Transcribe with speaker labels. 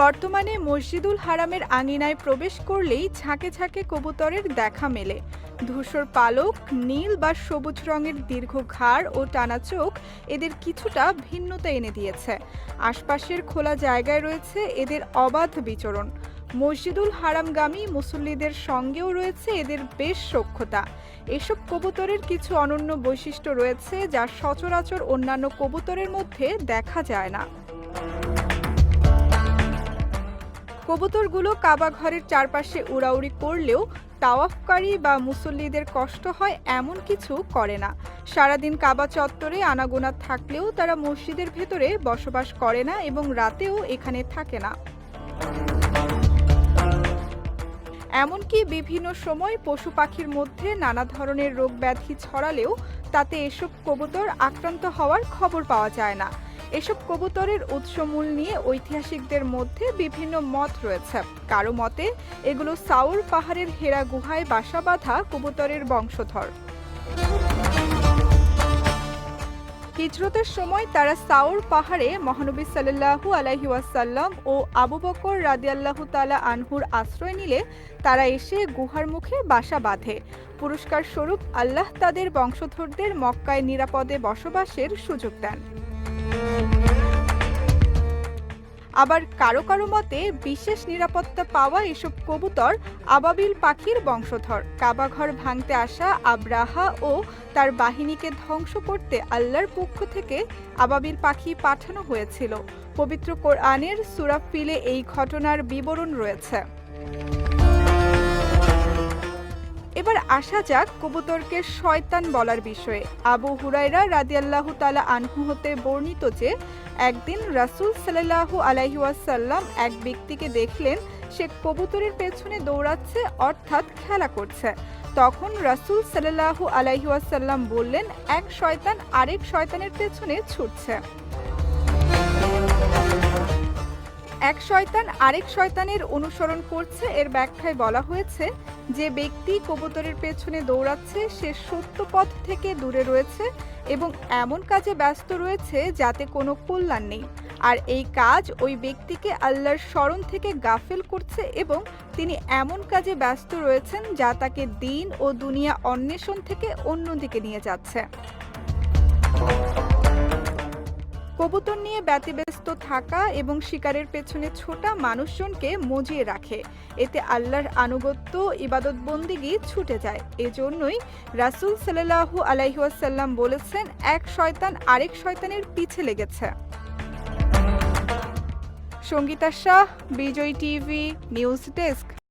Speaker 1: বর্তমানে মসজিদুল হারামের আঙিনায় প্রবেশ করলেই ঝাঁকে ঝাঁকে কবুতরের দেখা মেলে। ধূসর পালক, নীল বা সবুজ রঙের দীর্ঘ ঘাড় ও টানা চোখ এদের কিছুটা ভিন্নতা এনে দিয়েছে। আশপাশের খোলা জায়গায় রয়েছে এদের অবাধ বিচরণ। মসজিদুল হারামগামী মুসল্লিদের সঙ্গেও রয়েছে এদের বেশ সক্ষতা। এসব কবুতরের কিছু অনন্য বৈশিষ্ট্য রয়েছে যা সচরাচর অন্যান্য কবুতরের মধ্যে দেখা যায় না। কবুতরগুলো কাবা ঘরের চারপাশে উড়াউড়ি করলেও তাওয়াফকারী বা মুসল্লিদের কষ্ট হয় এমন কিছু করে না। সারাদিন কাবা চত্বরে আনাগোনা থাকলেও তারা মসজিদের ভেতরে বসবাস করে না এবং রাতেও এখানে থাকে না। এমনকি বিভিন্ন সময় পশু পাখির মধ্যে নানা ধরনের রোগ ব্যাধি ছড়ালেও তাতে এসব কবুতর আক্রান্ত হওয়ার খবর পাওয়া যায় না। এসব কবুতরের উৎসমূল নিয়ে ঐতিহাসিকদের মধ্যে বিভিন্ন মত রয়েছে। কারও মতে, এগুলো সাউর পাহাড়ের হেরা গুহায় বাসা বাঁধা কবুতরের বংশধর। হিজরতের সময় তারা সাউর পাহাড়ে মহানবী সাল্লাল্লাহু আলাইহি ওয়াসাল্লাম ও আবু বকর রাদিয়াল্লাহু তালা আনহুর আশ্রয় নিলে তারা এসে গুহার মুখে বাসা বাঁধে। পুরস্কার স্বরূপ আল্লাহ তাদের বংশধরদের মক্কায় নিরাপদে বসবাসের সুযোগ দেন। আবার কারও কারও মতে বিশেষ নিরাপত্তা পাওয়া এসব কবুতর আবাবিল পাখির বংশধর। কাবাঘর ভাঙতে আসা আব্রাহা ও তার বাহিনীকে ধ্বংস করতে আল্লাহর পক্ষ থেকে আবাবিল পাখি পাঠানো হয়েছিল। পবিত্র কোরআনের সুরাফিলে এই ঘটনার বিবরণ রয়েছে। এবার আসা যাক কবুতরকে শয়তান বলার বিষয়ে। আবু হুরাইরা রাদিয়াল্লাহু তালা আনহু হতে বর্ণিত যে, একদিন রাসূল সাল্লাল্লাহু আলাইহি ওয়াসাল্লাম এক ব্যক্তিকে দেখলেন, সে কবুতরের পেছনে দৌড়াচ্ছে, অর্থাৎ খেলা করছে। তখন রাসূল সাল্লাল্লাহু আলাইহি ওয়াসাল্লাম বললেন, এক শয়তান আরেক শয়তানের পেছনে ছুটছে। এক শয়তান আরেক শয়তানের অনুসরণ করছে। এর ব্যাখ্যায় বলা হয়েছে যে ব্যক্তি কবুতরের পেছনে দৌড়াচ্ছে, সে সত্য পথ থেকে দূরে রয়েছে এবং এমন কাজে ব্যস্ত রয়েছে যাতে কোনো কল্যাণ নেই। আর এই কাজ ওই ব্যক্তিকে আল্লাহর স্মরণ থেকে গাফেল করছে এবং তিনি এমন কাজে ব্যস্ত রয়েছেন যা তাকে দিন ও দুনিয়া অন্বেষণ থেকে অন্যদিকে নিয়ে যাচ্ছে। কবুতর নিয়ে ব্যতিব্যস্ত থাকা এবং শিকারের পেছনে ছোটা মানুষজনকে মজিয়ে রাখে। এতে আল্লাহর আনুগত্য ইবাদত বন্দিগি ছুটে যায়। এজন্যই রাসূল সাল্লাল্লাহু আলাইহি ওয়াসাল্লাম বলেছেন, এক শয়তান আরেক শয়তানের পিছে লেগেছে। Sangeeta Shah, Vijay TV, news desk.